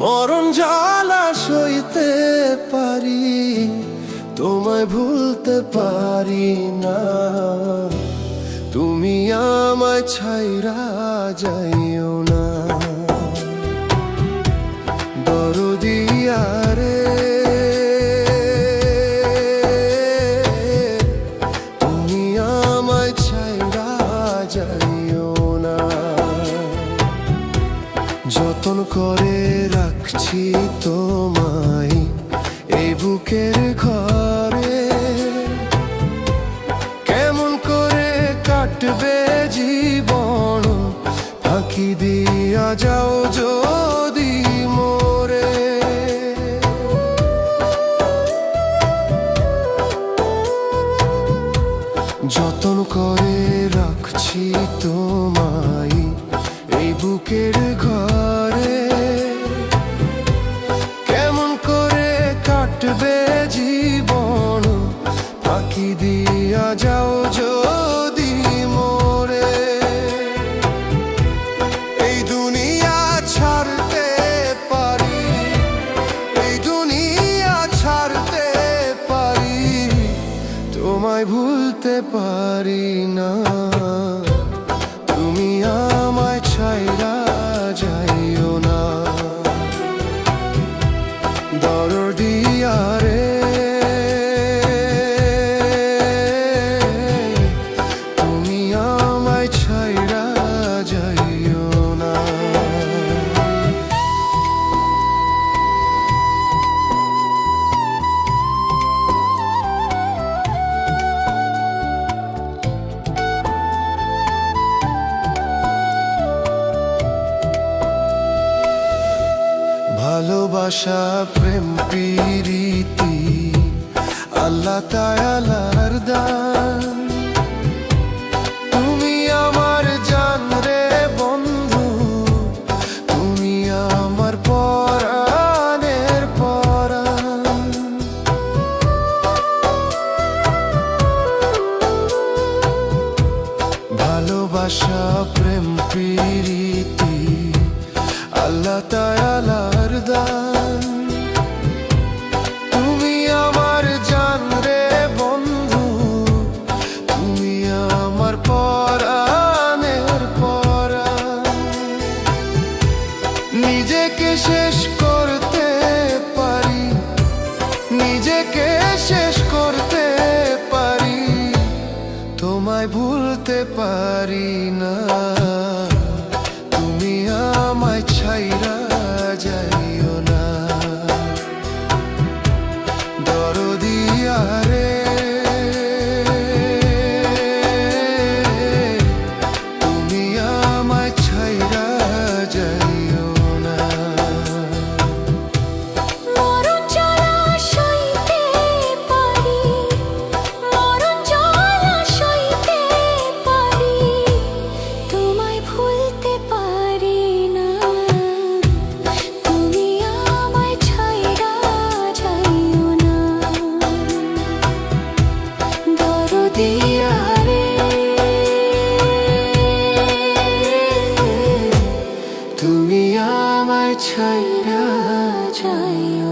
মরণ জ্বালা সইতে পারি তোমায় ভুলতে পারি না। তুমি আমায় ছাইরা যাইও না। যতন করে রাখছি তোমায় এই বুকের ঘরে। কেমন করে কাটবে জীবন, ফাঁকি দিয়া যাও যদি মোরে। যতন করে রাখছি তোমায় এই বুকের ঘরে। তোমায় ভুলতে পারি না। ভালোবাসা, প্রেম, প্রীতি, আল্লাহ তায়ালার দান। তুমি আমার জান রে বন্ধু, তুমি আমার পরাণের পরাণ। ভালোবাসা, প্রেম, প্রীতি আল্লাহ তায়ালার দান। তুমি আমার জান রে বন্ধু, তুমি আমার পরাণের পরাণ। নিজেকে শেষ করতে পারি, নিজেকে শেষ করতে পারি, তোমায় ভুলতে পারি না। তুমি আমায় ছাইরা যাইও